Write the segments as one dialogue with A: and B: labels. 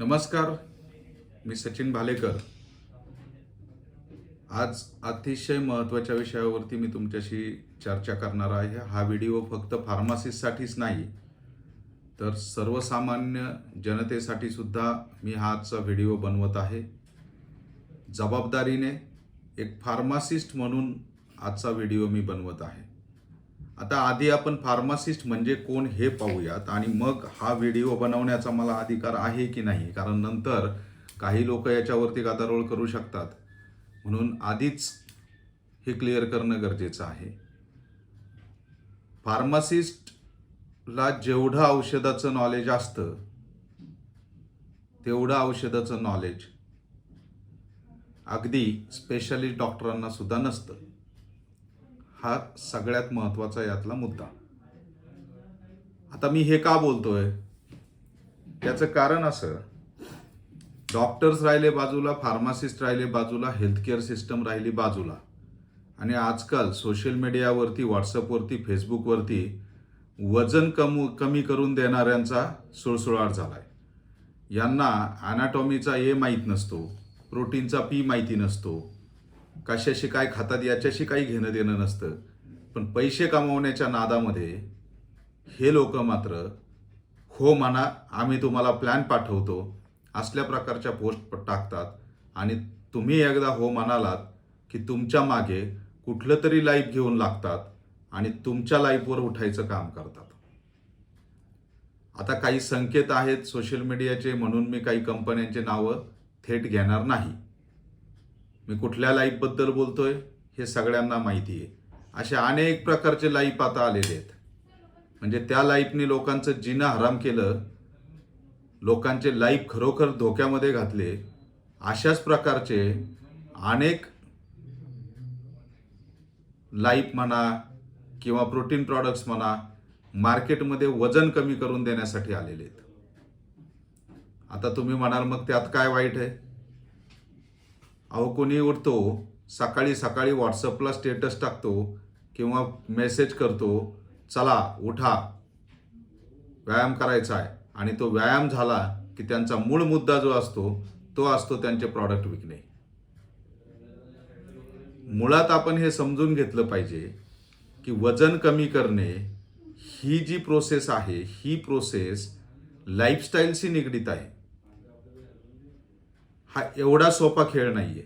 A: नमस्कार मी सचिन भालेकर. आज अतिशय महत्त्वाच्या विषयावरती मी तुमच्याशी चर्चा करणार आहे. हा व्हिडिओ फक्त फार्मासिस्टसाठीच नाही तर सर्वसामान्य जनतेसाठी सुद्धा मी हा आजचा व्हिडिओ बनवत आहे. जबाबदारीने एक फार्मासिस्ट म्हणून आजचा व्हिडिओ मी बनवत आहे. आता आधी आपण फार्मासिस्ट म्हणजे कोण हे पाहूयात आणि मग हा व्हिडिओ बनवण्याचा मला अधिकार आहे की नाही? कारण नंतर काही लोक याच्यावरती गदारोळ करू शकतात. म्हणून आधीच हे क्लिअर करणं गरजेचं आहे. फार्मासिस्टला जेवढं औषधाचं नॉलेज असतं तेवढं औषधाचं नॉलेज अगदी स्पेशलिस्ट डॉक्टरांना सुद्धा नसतं. हा सगळ्यात महत्त्वाचा यातला मुद्दा. आता मी हे का बोलतोय? त्याचं कारण असं डॉक्टर्स राहिले बाजूला फार्मासिस्ट राहिले बाजूला हेल्थकेअर सिस्टम राहिली बाजूला. आणि आजकाल सोशल मीडियावरती व्हॉट्सअपवरती फेसबुकवरती वजन कमू कमी करून देणाऱ्यांचा सुळसुळाट झालाय. यांना ॲनाटॉमीचा ए माहीत नसतो प्रोटीनचा पी माहिती नसतो कशाशी काय खातात याच्याशी काही घेणं देणं नसतं. पण पैसे कमावण्याच्या नादामध्ये हे लोक मात्र हो म्हणा आम्ही तुम्हाला प्लॅन पाठवतो. असल्या प्रकारच्या पोस्ट टाकतात. आणि तुम्ही एकदा हो म्हणालात की तुमच्या मागे कुठलं तरी लाईफ घेऊन लागतात आणि तुमच्या लाईफवर उठायचं काम करतात. आता काही संकेत आहेत सोशल मीडियाचे म्हणून मी काही कंपन्यांचे नावं थेट घेणार नाही. मी कुठल्या लाईफबद्दल बोलतोय हे सगळ्यांना माहिती आहे. असे अनेक प्रकारचे लाईफ आता आलेले आहेत. म्हणजे त्या लाईफने लोकांचं जिनं हराम केलं लोकांचे लाईफ खरोखर धोक्यामध्ये घातले अशाच प्रकारचे अनेक लाईफ म्हणा किंवा प्रोटीन प्रॉडक्ट्स म्हणा मार्केटमध्ये वजन कमी करून देण्यासाठी आलेले आहेत. आता तुम्ही म्हणाल मग त्यात काय वाईट आहे? अहो कोणी उठतो सकाळी सकाळी व्हॉट्सअपला स्टेटस टाकतो किंवा मेसेज करतो चला उठा. व्यायाम करायचा आहे. आणि तो व्यायाम झाला की त्यांचा मूळ मुद्दा जो असतो तो असतो त्यांचे प्रॉडक्ट विकणे. मुळात आपण हे समजून घेतलं पाहिजे की वजन कमी करणे ही जी प्रोसेस आहे ही प्रोसेस लाईफस्टाईलशी निगडीत आहे. हा एवढा सोपा खेळ नाहीये.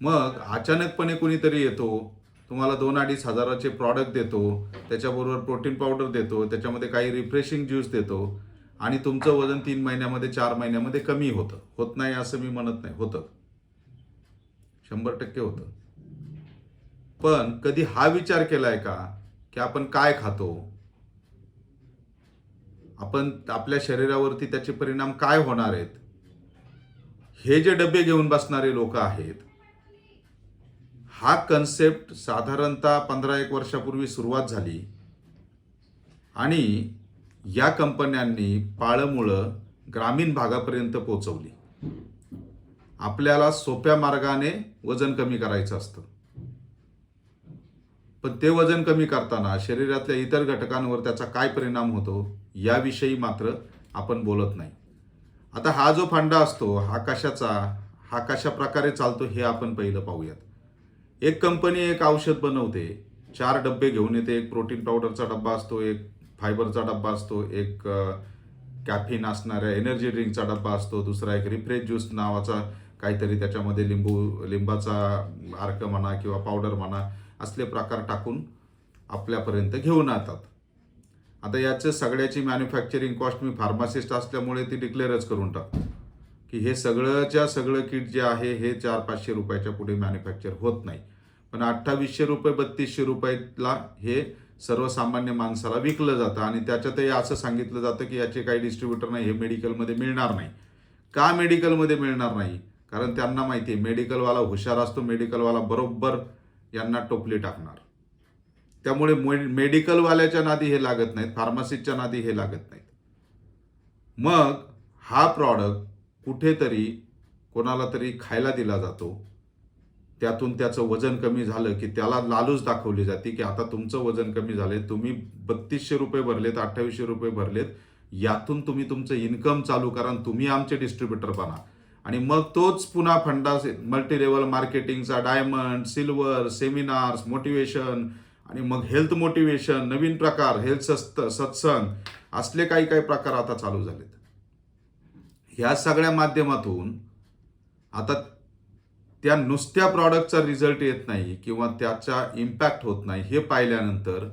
A: मग अचानकपणे कुणीतरी येतो तुम्हाला दोन अडीच हजाराचे प्रॉडक्ट देतो त्याच्याबरोबर प्रोटीन पावडर देतो त्याच्यामध्ये काही रिफ्रेशिंग ज्यूस देतो आणि तुमचं वजन तीन महिन्यामध्ये चार महिन्यामध्ये कमी होतं. होत नाही असं मी म्हणत नाही होतं. शंभर टक्के होतं. पण कधी हा विचार केला आहे का की आपण काय खातो? आपण आपल्या शरीरावरती त्याचे परिणाम काय होणार आहेत? हे जे डबे घेऊन बसणारे लोक आहेत हा कन्सेप्ट साधारणतः पंधरा एक वर्षापूर्वी सुरुवात झाली आणि या कंपन्यांनी पाळमुळं ग्रामीण भागापर्यंत पोहोचवली आपल्याला सोप्या मार्गाने वजन कमी करायचं असतं. पण ते वजन कमी करताना शरीरातल्या इतर घटकांवर त्याचा काय परिणाम होतो याविषयी मात्र आपण बोलत नाही. आता हा जो फंडा असतो हा कशाचा हा कशा प्रकारे चालतो हे आपण पहिलं पाहूयात. एक कंपनी एक औषध बनवते चार डब्बे घेऊन येते एक प्रोटीन पावडरचा डब्बा असतो एक फायबरचा डब्बा असतो एक कॅफिन असणाऱ्या एनर्जी ड्रिंकचा डब्बा असतो दुसरा एक रिफ्रेश ज्यूस नावाचा काहीतरी त्याच्यामध्ये लिंबू लिंबाचा अर्क म्हणा किंवा पावडर म्हणा असले प्रकार टाकून आपल्यापर्यंत घेऊन येतात. आता याचं सगळ्याची मॅन्युफॅक्चरिंग कॉस्ट मी फार्मासिस्ट असल्यामुळे ती डिक्लेअरच करून टाकतो की हे सगळंच्या सगळं किट जे आहे हे चार पाचशे रुपयाच्या पुढे मॅन्युफॅक्चर होत नाही. पण अठ्ठावीसशे रुपये बत्तीसशे रुपयाला हे सर्वसामान्य माणसाला विकलं जातं आणि त्याच्यातही असं सांगितलं जातं की याचे काही डिस्ट्रीब्युटर नाही हे मेडिकलमध्ये मिळणार नाही. का मेडिकलमध्ये मिळणार नाही? कारण त्यांना माहिती आहे मेडिकलवाला हुशार असतो मेडिकलवाला बरोबर यांना टोपली टाकणार. त्यामुळे मेडिकलवाल्याच्या नादी हे लागत नाहीत फार्मासिस्टच्या नादी हे लागत नाहीत. मग हा प्रॉडक्ट कुठेतरी कोणाला तरी खायला दिला जातो. त्यातून त्याचं वजन कमी झालं की त्याला लालूच दाखवली जाते की आता तुमचं वजन कमी झाले तुम्ही बत्तीसशे रुपये भरलेत अठ्ठावीसशे रुपये भरलेत यातून तुम्ही तुमचं इन्कम चालू करा आणि तुम्ही आमचे डिस्ट्रीब्युटर बना. आणि मग तोच पुन्हा फंडा मल्टी लेवल मार्केटिंगचा डायमंड सिल्वर सेमिनार्स मोटिवेशन आणि मग हेल्थ मोटिवेशन नवीन प्रकार हेल्थ सस्त सत्संग असले काही काही प्रकार आता चालू झालेत. ह्या सगळ्या माध्यमातून आता त्या नुसत्या प्रॉडक्टचा रिझल्ट येत नाही किंवा त्याचा इम्पॅक्ट होत नाही हे पाहिल्यानंतर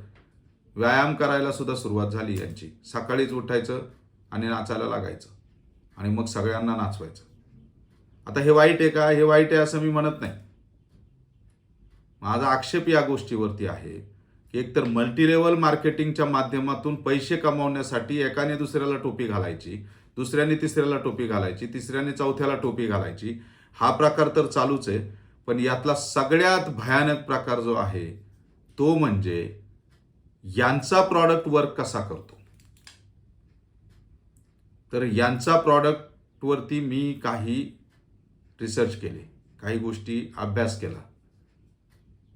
A: व्यायाम करायला सुद्धा सुरुवात झाली यांची. सकाळीच उठायचं आणि नाचायला लागायचं. आणि मग सगळ्यांना नाचवायचं. आता हे वाईट आहे का? हे वाईट आहे असं मी म्हणत नाही. माझा आक्षेप या गोष्टीवरती आहे की एकतर मल्टी लेवल मार्केटिंगच्या माध्यमातून पैसे कमावण्यासाठी एकाने दुसऱ्याला टोपी घालायची दुसऱ्याने तिसऱ्याला टोपी घालायची तिसऱ्याने चौथ्याला टोपी घालायची हा प्रकार तर चालूच आहे. पण यातला सगळ्यात भयानक प्रकार जो आहे तो म्हणजे यांचा प्रॉडक्ट वर्क कसा करतो? तर यांचा प्रॉडक्टवरती मी काही रिसर्च केले काही गोष्टी अभ्यास केला.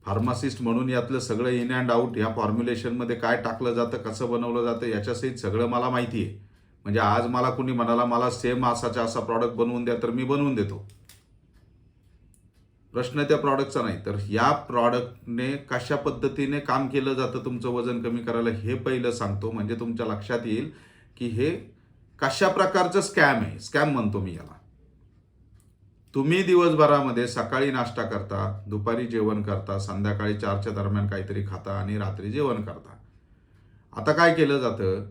A: फार्मासिस्ट म्हणून यातलं सगळं इन अँड आउट या फॉर्म्युलेशनमध्ये काय टाकलं जातं कसं बनवलं जातं याच्यासहित सगळं मला माहिती आहे. म्हणजे आज मला कुणी म्हणाला मला सेम असाचा असा प्रॉडक्ट बनवून द्या तर मी बनवून देतो. प्रश्न त्या प्रॉडक्टचा नाही. तर या प्रॉडक्टने कशा पद्धतीने काम केलं जातं तुमचं वजन कमी करायला हे पहिलं सांगतो. म्हणजे तुमच्या लक्षात येईल की हे कशा प्रकारचं स्कॅम आहे. स्कॅम म्हणतो मी याला. तुम्ही दिवसभरामध्ये सकाळी नाश्ता करता दुपारी जेवण करता संध्याकाळी चारच्या दरम्यान काहीतरी खाता आणि रात्री जेवण करता. आता काय केलं जातं?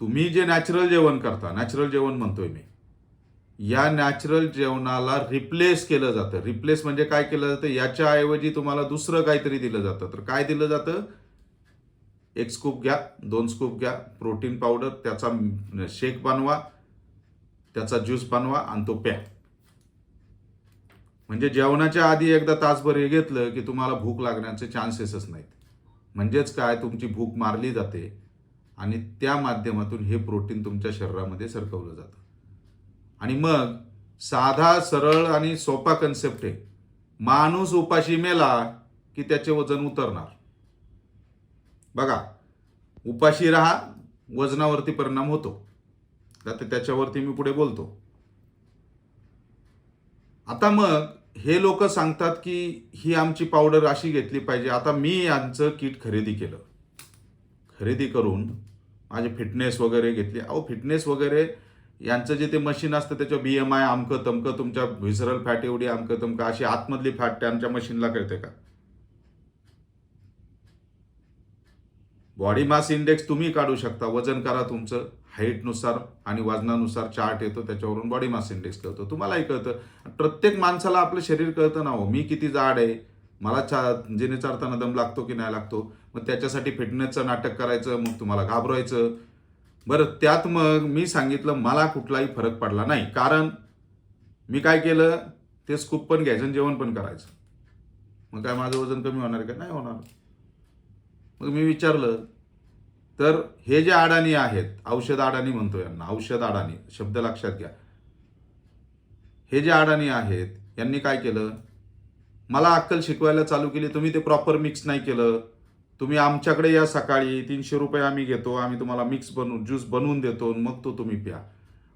A: तुम्ही जे नॅचरल जेवण करता नॅचरल जेवण म्हणतोय मी या नॅचरल जेवणाला रिप्लेस केलं जातं. रिप्लेस म्हणजे काय केलं जातं? याच्याऐवजी तुम्हाला दुसरं काहीतरी दिलं जातं. तर काय दिलं जातं? एक स्कूप घ्या दोन स्कूप घ्या प्रोटीन पावडर त्याचा शेक बनवा त्याचा ज्यूस बनवा आणि तो प्या. म्हणजे जेवणाच्या आधी एकदा तासभर हे घेतलं की तुम्हाला भूक लागण्याचे चान्सेसच नाहीत. म्हणजेच काय? तुमची भूक मारली जाते आणि त्या माध्यमातून हे प्रोटीन तुमच्या शरीरामध्ये सरकवलं जातं. आणि मग साधा सरळ आणि सोपा कन्सेप्ट आहे. माणूस उपाशी मेला की त्याचे वजन उतरणार. बघा उपाशी राहा वजनावरती परिणाम होतो. तर त्याच्यावरती मी पुढे बोलतो. आता मग हे लोक सांगतात की ही आमची पावडर अशी घेतली पाहिजे. आता मी यांचं किट खरेदी केलं. खरेदी करून माझे फिटनेस वगैरे घेतली. अहो फिटनेस वगैरे यांचं जे ते मशीन असतं त्याच्या बी एम आय अमकं तमकं तुमच्या व्हिसरल फॅट एवढी अमकं तमकं अशी आतमधली फॅट त्यांच्या मशीनला कळते का? बॉडी मास इंडेक्स तुम्ही काढू शकता. वजन करा तुमचं. हाईटनुसार आणि वजनानुसार चार्ट येतो त्याच्यावरून बॉडी मास इंडेक्स कळतो. तुम्हालाही कळतं. प्रत्येक माणसाला आपलं शरीर कळतं ना हो मी किती जाड आहे मला चा जिने चारताना दम लागतो की नाही लागतो मग त्याच्यासाठी फिटनेसचं नाटक करायचं मग तुम्हाला घाबरवायचं बरं त्यात मग मी सांगितलं मला कुठलाही फरक पडला नाही. कारण मी काय केलं ते स्कूप पण घ्यायचं आणि जेवण पण करायचं. मग काय माझं वजन कमी होणार का? नाही होणार. मग मी विचारलं तर हे जे अडाणी आहेत औषध अडाणी म्हणतो यांना औषध अडाणी शब्द लक्षात घ्या. हे जे अडाणी आहेत यांनी काय केलं? मला अक्कल शिकवायला चालू केली तुम्ही ते प्रॉपर मिक्स नाही केलं. तुम्ही आमच्याकडे या सकाळी तीनशे रुपये आम्ही घेतो आम्ही तुम्हाला मिक्स बनवून ज्यूस बनवून देतो मग तो तुम्ही प्या.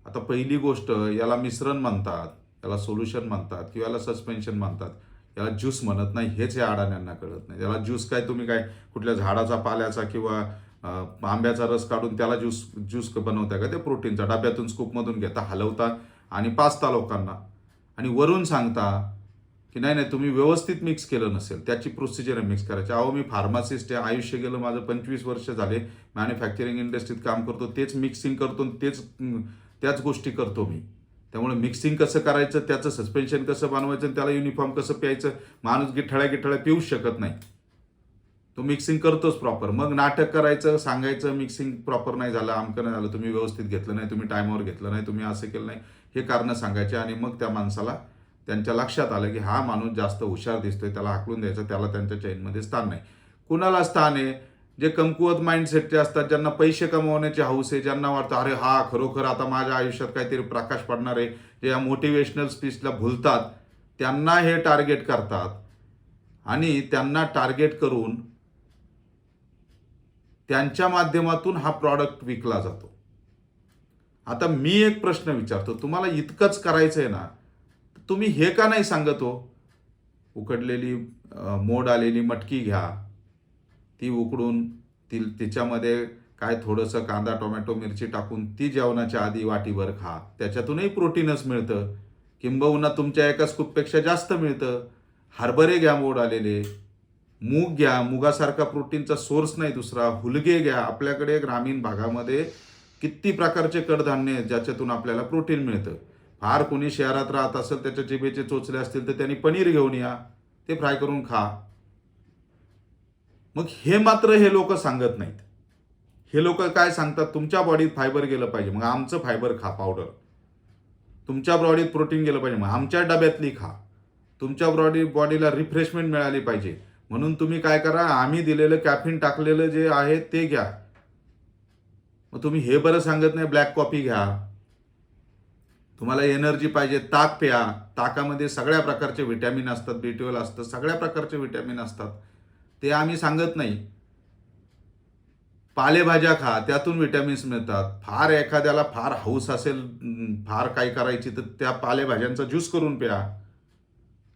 A: आता पहिली गोष्ट याला मिश्रण म्हणतात याला सोल्युशन म्हणतात किंवा याला सस्पेन्शन म्हणतात. याला ज्यूस म्हणत नाही हेच या अडाण्यांना कळत नाही. याला ज्यूस काय तुम्ही काय कुठल्या झाडाचा पाल्याचा किंवा आंब्याचा रस काढून त्याला ज्यूस ज्यूस बनवता का ते प्रोटीनचा. डब्यातून स्कूपमधून घेता हलवता आणि पाचता लोकांना. आणि वरून सांगता की नाही नाही तुम्ही व्यवस्थित मिक्स केलं नसेल त्याची प्रोसिजर आहे मिक्स करायची. अहो मी फार्मासिस्ट आहे आयुष्य गेलं माझं पंचवीस वर्ष झाले मॅन्युफॅक्चरिंग इंडस्ट्रीत काम करतो तेच मिक्सिंग करतो आणि तेच त्याच गोष्टी करतो मी. त्यामुळे मिक्सिंग कसं करायचं त्याचं सस्पेन्शन कसं बनवायचं आणि त्याला युनिफॉर्म कसं प्यायचं माणूस गिठळ्या गिठळ्या पिऊच शकत नाही. तो मिक्सिंग करतोच प्रॉपर मग नाटक करायचं सांगायचं मिक्सिंग प्रॉपर नाही झालं आमकं नाही झालं तुम्ही व्यवस्थित घेतलं नाही तुम्ही टायमावर घेतलं नाही तुम्ही असं केलं नाही हे कारणं सांगायचे आणि मग त्या माणसाला त्यांच्या लक्षात आलं की हा माणूस जास्त हुशार दिसतोय त्याला हाकलून द्यायचं त्याला त्यांच्या चैनमध्ये स्थान नाही. कुणाला स्थान आहे? जे कमकुवत माइंडसेटचे असतात ज्यांना पैसे कमवण्याची हौस आहे ज्यांना वाटतं अरे हा खरोखर आता माझ्या आयुष्यात काहीतरी प्रकाश पडणार आहे. जे या मोटिवेशनल स्पीचला भुलतात त्यांना हे टार्गेट करतात आणि त्यांना टार्गेट करून त्यांच्या माध्यमातून हा प्रॉडक्ट विकला जातो. आता मी एक प्रश्न विचारतो तुम्हाला इतकंच करायचं आहे ना तुम्ही हे का नाही सांगत हो? उकडलेली मोड आलेली मटकी घ्या ती उकडून ती तिच्यामध्ये काय थोडंसं कांदा टोमॅटो मिरची टाकून ती जेवणाच्या आधी वाटीभर खा. त्याच्यातूनही प्रोटीनच मिळतं. किंबहुना तुमच्या एका स्कूपपेक्षा जास्त मिळतं. हरभरे घ्या मोड आलेले. मूग घ्या मुगासारखा प्रोटीनचा सोर्स नाही दुसरा हुलगे घ्या. आपल्याकडे ग्रामीण भागामध्ये किती प्रकारचे कडधान्य आहेत ज्याच्यातून आपल्याला प्रोटीन मिळतं? फार कोणी शहरात राहत असेल त्याच्या जिभेचे चोचले असतील तर त्यांनी पनीर घेऊन या. ते फ्राय करून खा. मग हे मात्र हे लोक सांगत नाहीत. हे लोक काय सांगतात? तुमच्या बॉडीत फायबर गेलं पाहिजे. मग आमचं फायबर खा पावडर तुमच्या बॉडीत प्रोटीन गेलं पाहिजे. मग आमच्या डब्यातली खा. तुमच्या बॉडी बॉडीला रिफ्रेशमेंट मिळाली पाहिजे. म्हणून तुम्ही काय करा आम्ही दिलेलं कॅफिन टाकलेलं जे आहे ते घ्या. मग तुम्ही हे बरं सांगत नाही ब्लॅक कॉफी घ्या. तुम्हाला एनर्जी पाहिजे ताक प्या. ताकामध्ये सगळ्या प्रकारचे व्हिटॅमिन असतात बी ट्वेल्व असतं सगळ्या प्रकारचे व्हिटॅमिन असतात. ते आम्ही सांगत नाही. पालेभाज्या खा त्यातून विटॅमिन्स मिळतात. फार एखाद्याला फार हौस असेल फार काही करायची तर त्या पालेभाज्यांचा ज्यूस करून प्या.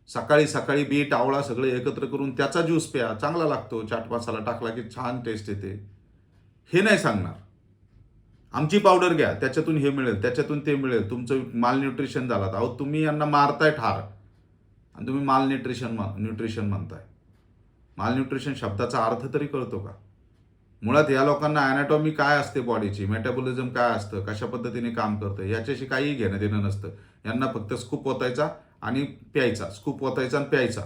A: सकाळी सकाळी बीट आवळा सगळे एकत्र करून त्याचा ज्यूस प्या चांगला लागतो. चाट मसाला टाकला की छान टेस्ट येते. हे नाही सांगणार. आमची पावडर घ्या त्याच्यातून हे मिळेल त्याच्यातून ते मिळेल. तुमचं माल न्यूट्रिशन झालं अहो तुम्ही यांना मारताय ठार. आणि तुम्ही माल न्यूट्रिशन न्यूट्रिशन म्हणताय. माल न्यूट्रिशन शब्दाचा अर्थ तरी कळतो का? मुळात या लोकांना ॲनाटॉमी काय असते बॉडीची मेटाबॉलिझम काय असतं? कशा पद्धतीने काम करतं? याच्याशी काहीही घेणं देणं नसतं. यांना फक्त स्कूप होतायचा आणि प्यायचा स्कूप ओतायचा आणि प्यायचा.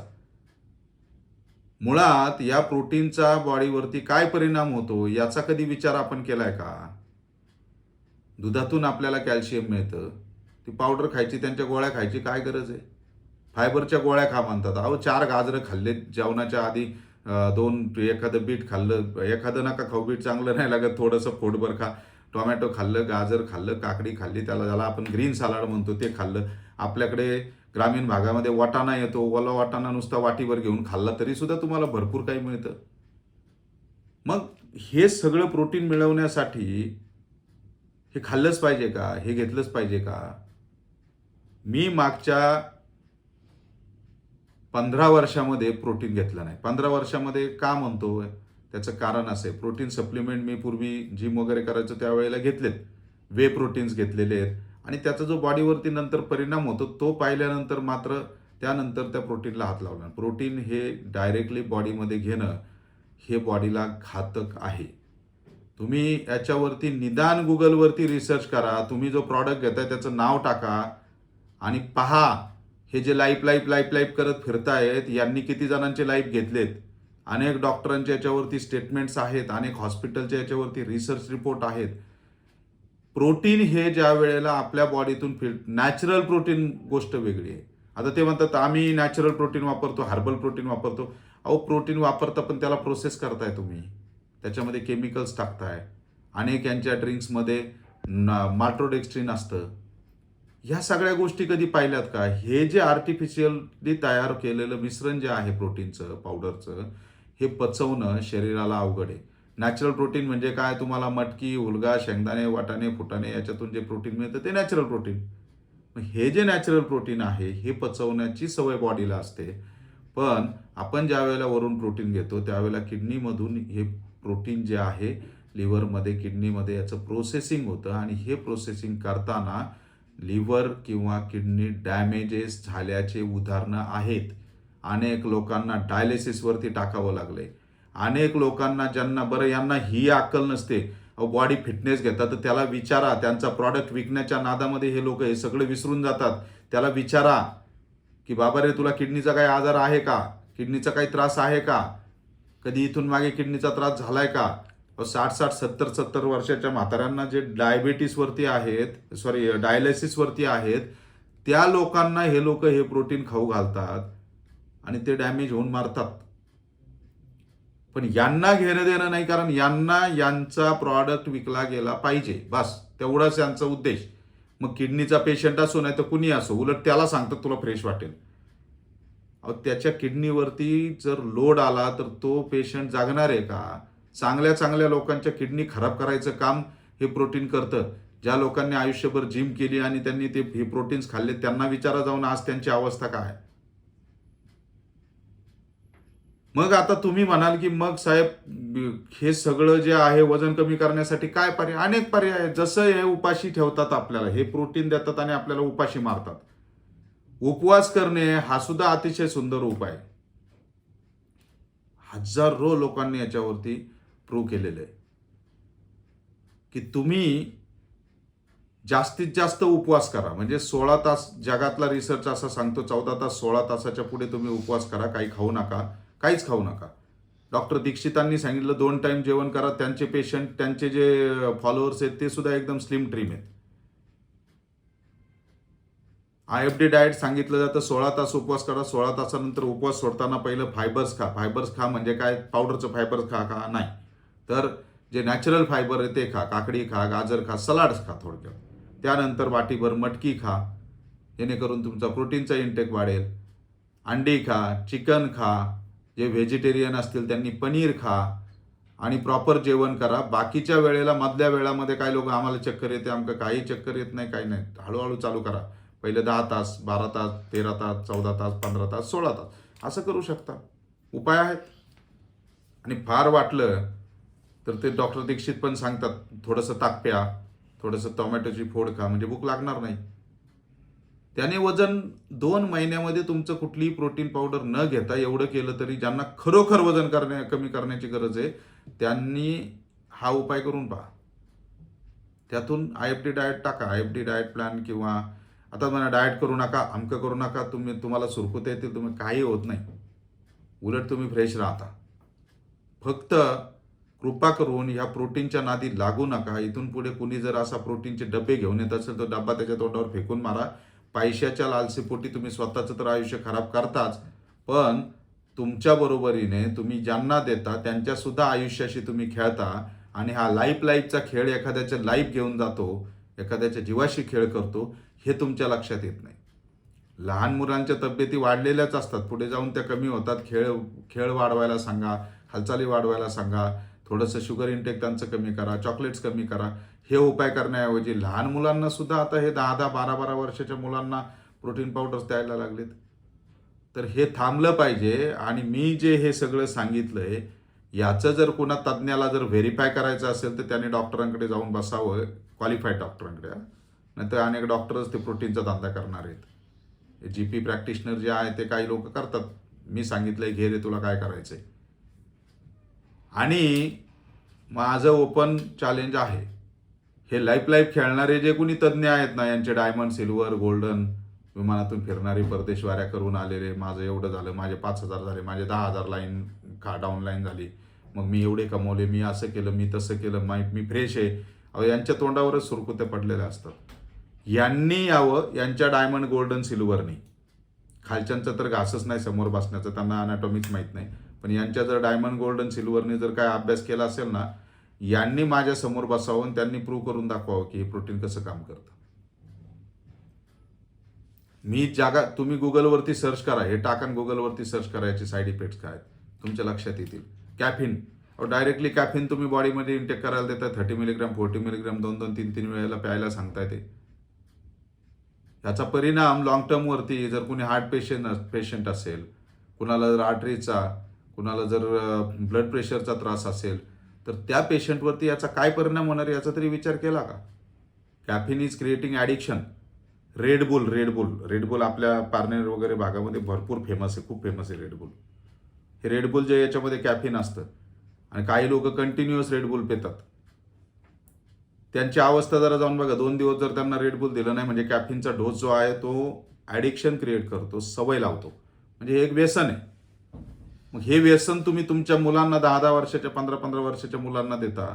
A: मुळात या प्रोटीनचा बॉडीवरती काय परिणाम होतो याचा कधी विचार आपण केलाय का? दुधातून आपल्याला कॅल्शियम मिळतं. ती पावडर खायची त्यांच्या गोळ्या खायची काय गरज आहे? फायबरच्या गोळ्या खा म्हणतात. अहो चार गाजरं खाल्ले जेवणाच्या आधी दोन एखादं बीट खाल्लं एखादं नका खाऊ बीट चांगलं नाही लागत थोडंसं फोडभर खा. टोमॅटो खाल्लं गाजर खाल्लं काकडी खाल्ली त्याला ज्याला आपण ग्रीन सलाड म्हणतो ते खाल्लं. आपल्याकडे ग्रामीण भागामध्ये वाटाणा येतो ओला वाटाणा नुसता वाटीवर घेऊन खाल्ला तरी सुद्धा तुम्हाला भरपूर काही मिळतं. मग हे सगळं प्रोटीन मिळवण्यासाठी हे खाल्लंच पाहिजे का? हे घेतलंच पाहिजे का? मी मागच्या पंधरा वर्षामध्ये प्रोटीन घेतलं नाही. पंधरा वर्षामध्ये का म्हणतो? त्याचं कारण असे प्रोटीन सप्लिमेंट मी पूर्वी जिम वगैरे करायचो त्यावेळेला घेतलेत. वे प्रोटीन्स घेतलेले आहेत. आणि त्याचा जो बॉडीवरती नंतर परिणाम होतो तो पाहिल्यानंतर मात्र त्यानंतर त्या प्रोटीनला हात लावला. प्रोटीन हे डायरेक्टली बॉडीमध्ये घेणं हे बॉडीला घातक आहे. तुम्ही याच्यावरती निदान गुगलवरती रिसर्च करा. तुम्ही जो प्रॉडक्ट घेताय त्याचं नाव टाका आणि पहा हे जे लाईफ लाईफ लाईफ लाईफ करत फिरतायत यांनी किती जणांचे लाईफ घेतलेत? अनेक डॉक्टरांच्या याच्यावरती स्टेटमेंट्स आहेत अनेक हॉस्पिटलच्या याच्यावरती रिसर्च रिपोर्ट आहेत. प्रोटीन हे ज्या वेळेला आपल्या बॉडीतून फिल नॅचरल प्रोटीन गोष्ट वेगळी आहे. आता ते म्हणतात आम्ही नॅचरल प्रोटीन वापरतो हर्बल प्रोटीन वापरतो. अहो प्रोटीन वापरता पण त्याला प्रोसेस करताय तुम्ही. त्याच्यामध्ये केमिकल्स टाकताय. अनेक यांच्या ड्रिंक्समध्ये मार्ट्रोडेक्स्ट्रीन असतं. ह्या सगळ्या गोष्टी कधी पाहिल्यात का? हे जे आर्टिफिशियली तयार केलेलं मिश्रण जे आहे प्रोटीनचं पावडरचं हे पचवणं शरीराला अवघड आहे. नॅचरल प्रोटीन म्हणजे काय? तुम्हाला मटकी उलगा शेंगदाणे वाटाणे फुटाणे याच्यातून जे प्रोटीन मिळतं ते नॅचरल प्रोटीन हे जे नॅचरल प्रोटीन आहे हे पचवण्याची सवय बॉडीला असते. पण आपण ज्या वेळेला वरून प्रोटीन घेतो त्यावेळेला किडनीमधून हे प्रोटीन जे आहे लिव्हरमध्ये किडनीमध्ये याचं प्रोसेसिंग होतं आणि हे प्रोसेसिंग करताना लिव्हर किंवा किडनी डॅमेजेस झाल्याचे उदाहरणं आहेत. अनेक लोकांना डायलिसिसवरती टाकावं लागलं आहे अनेक लोकांना ज्यांना बरं यांना ही अक्कल नसते. बॉडी फिटनेस घेतात तर त्याला विचारा. त्यांचा प्रॉडक्ट विकण्याच्या नादामध्ये हे लोक हे सगळे विसरून जातात. त्याला विचारा की बाबा रे तुला किडनीचा काही आजार आहे का? किडनीचा काही त्रास आहे का? कधी इथून मागे किडनीचा त्रास झालाय का? साठ साठ सत्तर सत्तर वर्षाच्या म्हाताऱ्यांना जे डायबिटीसवरती आहेत सॉरी डायलिसिसवरती आहेत त्या लोकांना हे लोक हे प्रोटीन खाऊ घालतात आणि ते डॅमेज होऊन मारतात. पण यांना घेणं देणं नाही कारण यांना यांचा प्रॉडक्ट विकला गेला पाहिजे. बस तेवढाच यांचा उद्देश. मग किडनीचा पेशंट असो नाही तर कुणी असो उलट त्याला सांगतात तुला फ्रेश वाटेल. अहो त्याच्या किडनीवरती जर लोड आला तर तो पेशंट जागणार आहे का? चांगल्या चांगल्या लोकांच्या किडनी खराब करायचं काम हे प्रोटीन करतं. ज्या लोकांनी आयुष्यभर जिम केली आणि त्यांनी ते हे प्रोटीन्स खाल्ले त्यांना विचारा जाऊन आज त्यांची अवस्था काय आहे? मग आता तुम्ही म्हणाल की मग साहेब हे सगळं जे आहे वजन कमी करण्यासाठी काय पर्याय? अनेक पर्याय आहेत. जसं हे उपाशी ठेवतात आपल्याला हे प्रोटीन देतात आणि आपल्याला उपाशी मारतात. उपवास करणे हा सुद्धा अतिशय सुंदर उपाय. आहे. हजारो लोकांनी याच्यावरती प्रूव्ह केलेलं आहे. की तुम्ही जास्तीत जास्त उपवास करा. म्हणजे सोळा तास जगातला रिसर्च असा सांगतो चौदा तास सोळा तासाच्या पुढे तुम्ही उपवास करा काही खाऊ नका. काहीच खाऊ नका. डॉक्टर दीक्षितांनी सांगितलं दोन टाईम जेवण करा त्यांचे पेशंट त्यांचे जे फॉलोअर्स आहेत ते सुद्धा एकदम स्लिम ट्रीम आहेत. आय एफ डी डाएट सांगितलं जातं सोळा तास उपवास करा सोळा तासानंतर उपवास सोडताना पहिलं फायबर्स खा. फायबर्स खा म्हणजे काय? पावडरचं फायबर्स खा का? नाही. तर जे नॅचरल फायबर आहे ते खा. काकडी खा गाजर खा सलाड्स खा थोडक्यात. त्यानंतर वाटीभर मटकी खा. जेणेकरून तुमचा प्रोटीनचा इंटेक वाढेल. अंडी खा चिकन खा. जे व्हेजिटेरियन असतील त्यांनी पनीर खा आणि प्रॉपर जेवण करा. बाकीच्या वेळेला मधल्या वेळामध्ये काही लोक आम्हाला चक्कर येते आमचं काही चक्कर येत नाही काही नाही. हळूहळू चालू करा. पहिले दहा तास बारा तास तेरा तास चौदा तास पंधरा तास सोळा तास. असं करू शकता. उपाय आहेत. आणि फार वाटलं तर ते डॉक्टर दीक्षित पण सांगतात थोडंसं ताक प्या थोडंसं टोमॅटोची फोड खा म्हणजे भूक लागणार नाही. त्याने वजन दोन महिन्यामध्ये तुमचं कुठलीही प्रोटीन पावडर न घेता एवढं केलं तरी ज्यांना खरोखर वजन करण्या कमी करण्याची गरज आहे त्यांनी हा उपाय करून पहा. त्यातून आय एफ डी डाएट टाका. I F D diet plan किंवा आता म्हणा डाएट करू नका अमकं करू नका तुम्ही तुम्हाला सुरकुत्या येतील तुम्ही काही होत नाही. उलट तुम्ही फ्रेश राहता. फक्त कृपा करून ह्या प्रोटीनच्या नादी लागू नका. इथून पुढे कुणी जर असा प्रोटीनचे डबे घेऊन येत असेल तर डब्बा त्याच्या तोंडावर फेकून मारा. पैशाच्या लालसेपोटी तुम्ही स्वतःचं तर आयुष्य खराब करताच पण तुमच्या बरोबरीने तुम्ही ज्यांना देता त्यांच्यासुद्धा आयुष्याशी तुम्ही खेळता आणि हा लाईफ लाईफचा खेळ एखाद्याच्या लाईफ घेऊन जातो एखाद्याच्या जीवाशी खेळ करतो हे तुमच्या लक्षात येत नाही. लहान मुलांच्या तब्येती वाढलेल्याच असतात. पुढे जाऊन त्या कमी होतात. खेळ खेळ वाढवायला सांगा हालचाली वाढवायला सांगा थोडंसं शुगर इंटेक त्यांचं कमी करा चॉकलेट्स कमी करा. हे उपाय करण्याऐवजी लहान मुलांना सुद्धा आता हे दहा दहा बारा बारा वर्षाच्या मुलांना प्रोटीन पावडर्स द्यायला लागलेत. तर हे थांबलं पाहिजे आणि मी जे हे सगळं सांगितलं आहे याचं जर कोणा तज्ज्ञाला जर व्हेरीफाय करायचं असेल तर त्याने डॉक्टरांकडे जाऊन बसावं क्वालिफाईड डॉक्टरांकडे नाहीतर अनेक डॉक्टरच ते प्रोटीनचा धंदा करणार आहेत. जी पी प्रॅक्टिशनर जे आहे ते काही लोक करतात. मी सांगितलंय घे रे तुला काय करायचंय? आणि माझं ओपन चॅलेंज आहे. हे लाईफ लाईफ खेळणारे जे कोणी तज्ज्ञ आहेत ना यांचे डायमंड सिल्वर गोल्डन विमानातून फिरणारे परदेशवाऱ्या करून आलेले माझं एवढं झालं माझे पाच हजार झाले माझे दहा हजार लाईन खा डाऊन लाईन झाली. मग मी एवढे कमवले मी असं केलं मी तसं केलं माय मी फ्रेश आहे. अहो यांच्या तोंडावरच सुरकुत्या पडलेल्या असतात. यांनी यावं यांच्या डायमंड गोल्डन सिल्वरनी खालच्यांचं तर घासच नाही समोर बसण्याचं त्यांना अनॅटॉमिक्स माहीत नाही. पण यांच्या जर डायमंड गोल्डन सिल्वरने जर काय अभ्यास केला असेल ना यांनी माझ्यासमोर बसावं त्यांनी प्रूव्ह करून दाखवावं की हे प्रोटीन कसं काम करतं. मी जागा तुम्ही गुगलवरती सर्च करा हे टाकन गुगलवरती सर्च करा याचे साईड इफेक्ट्स काय तुमच्या लक्षात येतील. कॅफिन डायरेक्टली कॅफिन तुम्ही बॉडीमध्ये इंटेक करायला देता थर्टी मिलीग्राम फोर्टी मिलीग्राम दोन दोन तीन तीन वेळेला प्यायला सांगताय ते. याचा परिणाम लॉंग टर्मवरती जर कोणी हार्ट पेशंट पेशंट असेल कुणाला जर आर्टरीचा कुणाला जर ब्लड प्रेशरचा त्रास असेल तर त्या पेशंटवरती याचा काय परिणाम होणार आहे याचा तरी विचार केला का? Caffeine is creating addiction Red Bull Red Bull Red Bull आपल्या पारनेर वगैरे भागामध्ये भरपूर फेमस आहे खूप फेमस आहे रेडबुल हे रेडबुल जे याच्यामध्ये कॅफिन असतं आणि काही लोक कंटिन्युअस रेडबुल पितात. त्यांची अवस्था जरा जाऊन बघा. दोन दिवस जर त्यांना रेडबुल दिलं नाही म्हणजे कॅफिनचा डोस जो आहे तो ॲडिक्शन क्रिएट करतो सवय लावतो. म्हणजे हे एक व्यसन आहे. मग हे व्यसन तुम्ही तुमच्या मुलांना दहा दहा वर्षाच्या पंधरा पंधरा वर्षाच्या मुलांना देता.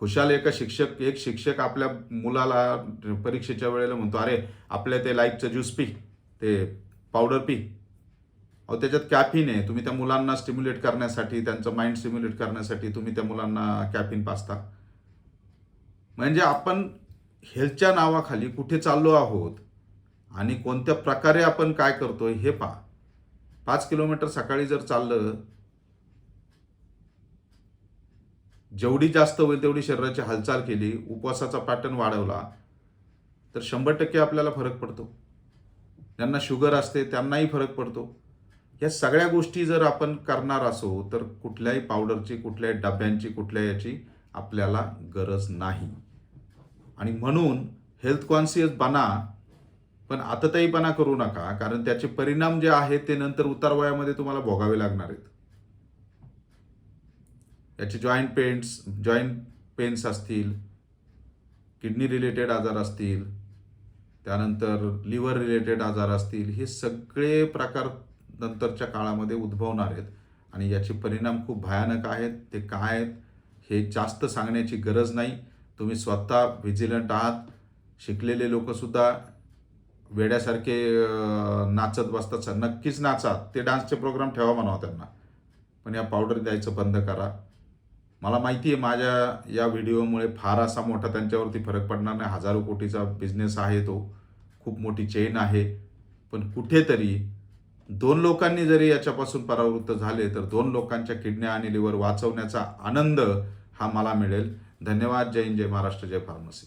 A: खुशाल एका शिक्षक एक शिक्षक आपल्या मुलाला परीक्षेच्या वेळेला म्हणतो अरे आपल्या ते लाईफचं ज्यूस पी ते पावडर पी. अहो त्याच्यात कॅफिन आहे. तुम्ही त्या मुलांना स्टिम्युलेट करण्यासाठी त्यांचं माइंड स्टिम्युलेट करण्यासाठी तुम्ही त्या मुलांना कॅफिन पाचता. म्हणजे आपण हेल्थच्या नावाखाली कुठे चाललो आहोत आणि कोणत्या प्रकारे आपण काय करतोय हे पहा. पाच किलोमीटर सकाळी जर चाललं जेवढी जास्त होईल तेवढी शरीराची हालचाल केली उपवासाचा पॅटर्न वाढवला तर शंभर टक्के आपल्याला फरक पडतो. ज्यांना शुगर असते त्यांनाही फरक पडतो. या सगळ्या गोष्टी जर आपण करणार असो तर कुठल्याही पावडरची कुठल्याही डब्यांची कुठल्या याची आपल्याला गरज नाही. आणि म्हणून हेल्थ कॉन्शियस बना पण आतताईपणा करू नका कारण त्याचे परिणाम जे आहेत ते नंतर उतार वयामध्ये तुम्हाला भोगावे लागणार आहेत. याचे जॉईंट पेन्स जॉईंट पेन्स असतील किडनी रिलेटेड आजार असतील त्यानंतर लिव्हर रिलेटेड आजार असतील हे सगळे प्रकार नंतरच्या काळामध्ये उद्भवणार आहेत आणि याचे परिणाम खूप भयानक आहेत. ते काय आहेत हे जास्त सांगण्याची गरज नाही. तुम्ही स्वतः व्हिजिलंट आहात. शिकलेले लोकसुद्धा वेड्यासारखे नाचत बसतात. नक्कीच नाचा. ते डान्सचे प्रोग्राम ठेवा म्हणावं त्यांना. पण या पावडर द्यायचं बंद करा. मला माहिती आहे माझ्या या व्हिडिओमुळे फार असा मोठा त्यांच्यावरती फरक पडणार नाही. हजारो कोटीचा बिझनेस आहे तो. खूप मोठी चेन आहे. पण कुठेतरी दोन लोकांनी जरी याच्यापासून परावृत्त झाले तर दोन लोकांच्या किडण्या आणि लिव्हर वाचवण्याचा आनंद हा मला मिळेल. धन्यवाद. जय हिंद जय महाराष्ट्र जय फार्मसी